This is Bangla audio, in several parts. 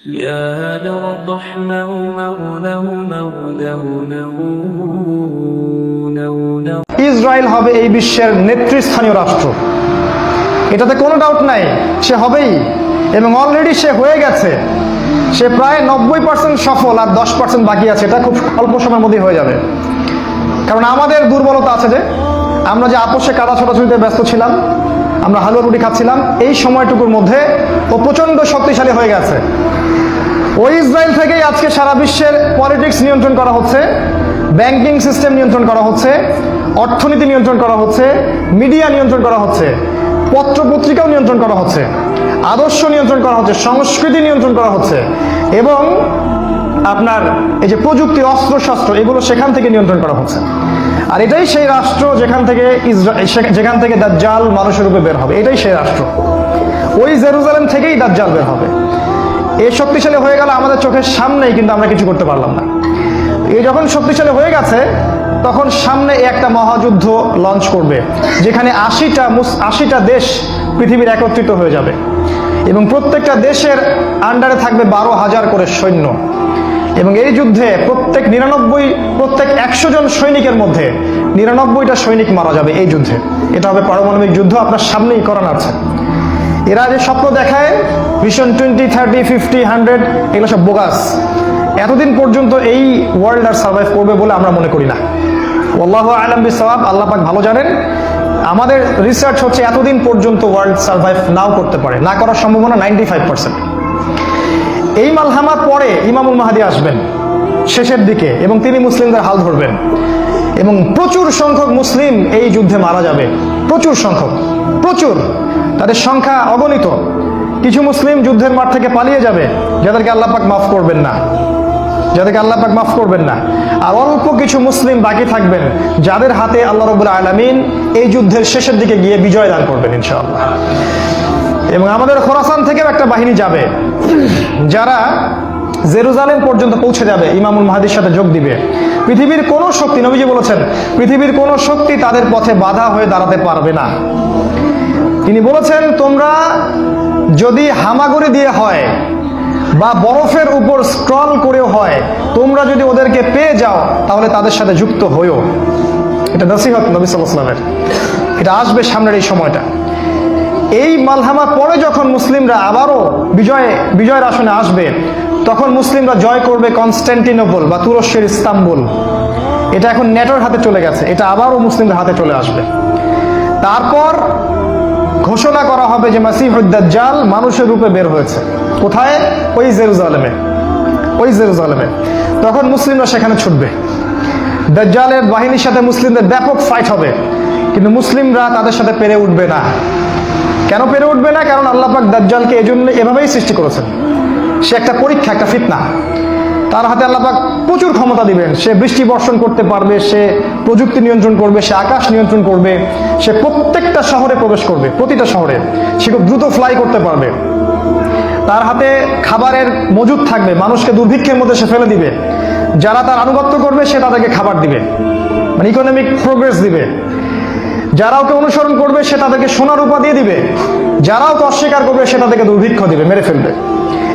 يا لرحمه مولاه مولاه نونه ইসরায়েল হবে এই বিশ্বের নেতৃস্থানীয় রাষ্ট্র এটাতে কোনো ডাউট নাই সে হবেই এবং অলরেডি সে হয়ে গেছে সে প্রায় নব্বই পার্সেন্ট সফল আর দশ পার্সেন্ট বাকি আছে এটা খুব অল্প সময়ের মধ্যেই হয়ে যাবে কারণ আমাদের দুর্বলতা আছে যে আমরা যে আপোষে কাদা ছোটাছুটিতে ব্যস্ত ছিলাম আমরা হালুয়া রুটি খাচ্ছিলাম এই সময়টুকুর মধ্যে ও প্রচণ্ড শক্তিশালী হয়ে গেছে ওই ইসরায়েল থেকেই আজকে সারা বিশ্বের পলিটিক্স নিয়ন্ত্রণ করা হচ্ছে, ব্যাংকিং সিস্টেম নিয়ন্ত্রণ করা হচ্ছে, অর্থনীতি নিয়ন্ত্রণ করা হচ্ছে, মিডিয়া নিয়ন্ত্রণ করা হচ্ছে পত্র পত্রিকাও নিয়ন্ত্রণ করা হচ্ছে, আদর্শ নিয়ন্ত্রণ করা হচ্ছে, সংস্কৃতি নিয়ন্ত্রণ করা হচ্ছে এবং আপনার এই যে প্রযুক্তি অস্ত্র শস্ত্র এগুলো সেখান থেকে নিয়ন্ত্রণ করা হচ্ছে। আর এটাই সেই রাষ্ট্র যেখান থেকে যেখান থেকে দাজ্জাল মানুষের রূপে বের হবে। এটাই সেই রাষ্ট্র। ওই জেরুজালেম থেকেই দাজ্জাল বের হবে। এ শক্তিশালী হয়ে গেল আমাদের চোখের সামনেই, কিন্তু আমরা কিছু করতে পারলাম না। এ যখন শক্তিশালী হয়ে গেছে, তখন সামনে একটা মহাযুদ্ধ লঞ্চ করবে, যেখানে আশিটা আশিটা দেশ পৃথিবীর একত্রিত হয়ে যাবে। এবং প্রত্যেকটা দেশের আন্ডারে থাকবে বারো হাজার করে সৈন্য। এবং এই যুদ্ধে প্রত্যেক নিরানব্বই, প্রত্যেক একশো জন সৈনিকের মধ্যে নিরানব্বইটা সৈনিক মারা যাবে এই যুদ্ধে। এটা হবে পারমাণবিক যুদ্ধ, আপনার সামনেই করান আছে। এরা যে স্বপ্ন দেখায় vision twenty thirty fifty hundred এগুলো সব বোগাস এতদিন পর্যন্ত এই ওয়ার্ল্ড আর সার্ভাইভ করবে বলে আমরা মনে করি না। আল্লাহ আলম বিসাব আল্লাহ পাক ভালো জানেন, আমাদের রিসার্চ হচ্ছে এতদিন পর্যন্ত ওয়ার্ল্ড সার্ভাইভ নাও করতে পারে, না করার সম্ভাবনা নাইনটি ফাইভ পার্সেন্ট এই মালহামার পরে ইমামুল মাহাদি আসবেন, শেষের দিকে, এবং তিনি মুসলিমদের হাল ধরবেন। এবং প্রচুর সংখ্যক মুসলিম এই যুদ্ধে মারা যাবে। প্রচুর সংখ্যক, প্রচুর। তাদের সংখ্যা অগণিত। কিছু মুসলিম যুদ্ধের মাঠ থেকে পালিয়ে যাবে, যাদেরকে আল্লাহ পাক মাফ করবেন না। যাদেরকে আল্লাহ পাক মাফ করবেন না। আর অল্প কিছু মুসলিম বাকি থাকবেন, যাদের হাতে আল্লাহ রবুল্লা আলমিন এই যুদ্ধের শেষের দিকে গিয়ে বিজয় দান করবেন ইনশাআল্লাহ। এবং আমাদের খোরাসান থেকেও একটা বাহিনী যাবে, যারা জেরুজালেম পর্যন্ত পৌঁছে যাবে, ইমামুল মাহাদির সাথে যোগ দিবে। পৃথিবীর কোনো শক্তি, নবীজি বলেছেন, পৃথিবীর কোনো শক্তি তাদের পথে বাধা হয়ে দাঁড়াতে পারবে না। তিনি বলেছেন, তোমরা যদি হামাগুড়ি দিয়ে হয় বা বরফের উপর স্ক্রল করেও হয়, তোমরা যদি ওদেরকে পেয়ে যাও, তাহলে তাদের সাথে যুক্ত হয়েও এটা নসিহত নবী এটা আসবে সামনের এই সময়টা। এই মালহামা পরে যখন মুসলিমরা আবারও বিজয়, বিজয়ের আসনে আসবে, তখন মুসলিমরা জয় করবে কনস্ট্যান্টিনোপল বা তুরস্কের ইস্তাম্বুল। এটা এখন নেটোর হাতে চলে গেছে, এটা আবারও মুসলিমদের হাতে চলে আসবে। তারপর ঘোষণা করা হবে যে মাসিহুদ্দাজ্জাল মানুষের রূপে বের হয়েছে। কোথায়? ওই জেরুজালেমে। ওই জেরুজালেমে। তখন মুসলিমরা সেখানে ছুটবে। দাজ্জালের বাহিনীর সাথে মুসলিমদের ব্যাপক ফাইট হবে। কিন্তু মুসলিমরা তাদের সাথে পেরে উঠবে না। কেন পেরে উঠবে না? কারণ আল্লাহ পাক দাজ্জালকে এই জন্য এভাবেই সৃষ্টি করেছেন। সে একটা পরীক্ষা, একটা ফিতনা। তার হাতে আল্লাহ পাক প্রচুর ক্ষমতা দিবেন। সে বৃষ্টি বর্ষণ করতে পারবে, সে প্রযুক্তি নিয়ন্ত্রণ করবে, সে আকাশ নিয়ন্ত্রণ করবে, সে প্রত্যেকটা শহরে প্রবেশ করবে, প্রতিটা শহরে। সে খুব দ্রুত ফ্লাই করতে পারবে। তার হাতে খাবারের মজুদ থাকবে, মানুষকে দুর্ভিক্ষের মধ্যে সে ফেলে দিবে। যারা তার আনুগত্য করবে, সে তাদেরকে খাবার দিবে। মানে ইকোনমিক প্রোগ্রেস দিবে। যারা ওকে অনুসরণ করবে, সে তাদেরকে সোনার রূপা দিয়ে দিবে। যারা ওকে অস্বীকার করবে, সে তাদেরকে দুর্ভিক্ষ দিবে, মেরে ফেলবে।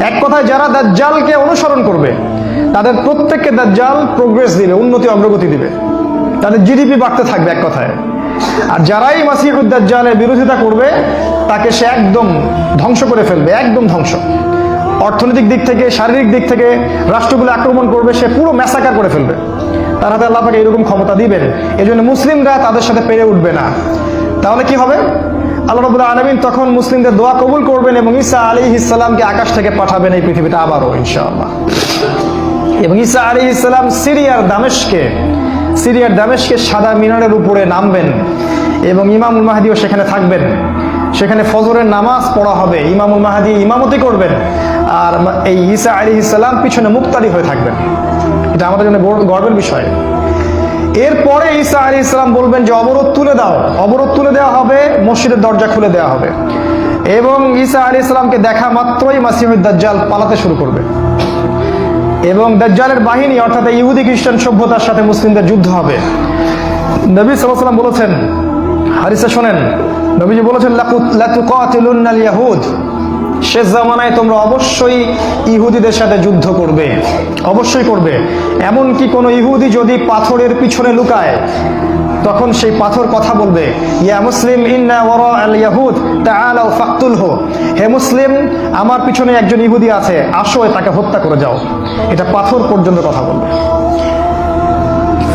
এক কথায় যারা দাজ্জালকে অনুসরণ করবে তাদের প্রত্যেককে দাজ্জাল প্রোগ্রেস দিবে, উন্নতি অগ্রগতি দিবে। তাদের জিডিপি বাড়তে থাকবে এক কথায়। আর যারাই মাসিহুদ দাজ্জালের বিরোধিতা করবে, তাকে সে একদম ধ্বংস করে ফেলবে, একদম ধ্বংস। অর্থনৈতিক দিক থেকে, শারীরিক দিক থেকে রাষ্ট্রগুলো আক্রমণ করবে, সে পুরো ম্যাসাকার করে ফেলবে। তার হাতে আল্লাহ পাকে এরকম ক্ষমতা দিবেন এই জন্য মুসলিমরা তাদের সাথে পেরে উঠবে না। তাহলে কি হবে? আল্লাহ রবুল্লাহ আলমিন তখন মুসলিমদের দোয়া কবুল করবেন এবং ঈসা আলী ইসলামকে আকাশ থেকে পাঠাবেন এই পৃথিবীতে আবারও, ইনশাআল্লাহ। এবং ঈসা আলী ইসলাম সিরিয়ার দামেশকে সিরিয়ার দামেশকে সাদা মিনারের উপরে নামবেন এবং ইমামুল মাহাদিও সেখানে থাকবেন। সেখানে ফজরের নামাজ পড়া হবে, ইমামুল মাহাদি ইমামতি করবেন আর এই ঈসা আলী ইসলাম পিছনে মুক্তারি হয়ে থাকবেন। এটা আমাদের জন্য গর্বের বিষয়। এরপরে ঈসা আলী ইসলাম বলবেন যে, অবরোধ তুলে দাও। অবরোধ তুলে দেওয়া হবে, মসজিদের দরজা খুলে দেওয়া হবে। এবং ঈসা আলী ইসলামকে দেখা মাত্রই মাসিহুদ দাজ্জাল পালাতে শুরু করবে। এবং দাজ্জালের বাহিনী, অর্থাৎ ইহুদি খ্রিস্টান সভ্যতার সাথে মুসলিমদের যুদ্ধ হবে। নবী সাল্লাম বলেছেন হারিসা শোনেন, নবীজি বলেছেন লাতুকাতিলুন্নাল ইয়াহুদ শেষ জামানায় তোমরা অবশ্যই ইহুদিদের সাথে যুদ্ধ করবে, অবশ্যই করবে। এমনকি কোনো ইহুদি যদি পাথরের পিছনে লুকায় তখন সেই পাথর কথা বলবে, ইয়া মুসলিম, ইন্না ওয়ারা আল ইয়াহুদ তাআলাউ ফাকতুলহু। হে মুসলিম, আমার পিছনে একজন ইহুদি আছে, আসো তাকে হত্যা করে যাও। এটা পাথর পর্যন্ত কথা বলবে।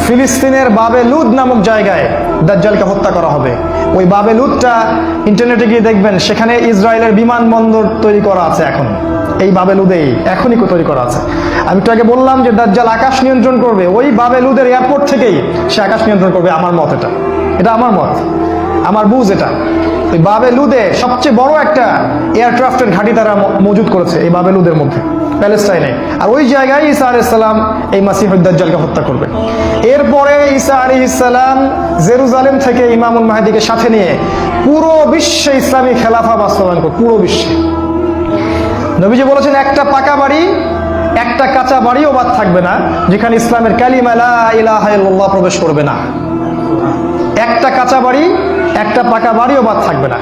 ফিলিস্তিনের বাবে লুদ নামক জায়গায় দাজ্জালকে হত্যা করা হবে। ওই বাবে লুদটা ইন্টারনেটে গিয়ে দেখবেন, সেখানে ইসরায়েলের বিমানবন্দর তৈরি করা আছে এখন। এই বাবে লুদেই, এখনই তৈরি করা আছে। আমি তো আগে বললাম যে দাজ্জাল আকাশ নিয়ন্ত্রণ করবে। ওই বাবে লুদের এয়ারপোর্ট থেকেই সে আকাশ নিয়ন্ত্রণ করবে। আমার মত এটা। এটা আমার মত। আমার বুঝ এটা। ওই বাবে লুদে সবচেয়ে বড় একটা এয়ারক্রাফটের ঘাঁটি তারা মজুদ করেছে এই বাবে লুদের মধ্যে। প্যালেস্টাইনে আর ওই জায়গায় ঈসা আলি ইসলাম এই মাসিহুদ্দাজ্জালকে হত্যা করবে এরপরে ঈসা আলী ইসলাম জেরুজালেম থেকে ইমামুল মাহাদিকে সাথে নিয়ে পুরো বিশ্বে ইসলামী খেলাফা বাস্তবায়ন করবে, পুরো বিশ্বে। নবীজি বলেছেন, একটা পাকা বাড়ি, একটা কাঁচা বাড়িও বাদ থাকবে না, যেখানে ইসলামের কালিমা লা ইলাহা প্রবেশ করবে না। একটা কাঁচা বাড়ি, একটা পাকা বাড়িও বাদ থাকবে না।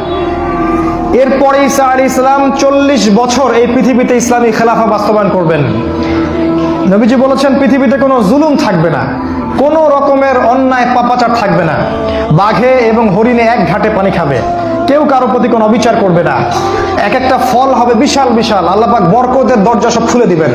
এরপরে ঈসা আলী ইসলাম চল্লিশ বছর এই পৃথিবীতে ইসলামী খেলাফা বাস্তবায়ন করবেন। নবীজি বলেছেন, পৃথিবীতে কোনো জুলুম থাকবে না, কোনো রকমের অন্যায়, পাপাচার থাকবে না। বাঘে এবং হরিণে এক ঘাটে পানি খাবে। কেউ কারও প্রতি কোনো অবিচার করবে না। এক একটা ফল হবে বিশাল বিশাল। আল্লাপাক বরকতের দরজা সব খুলে দিবেন।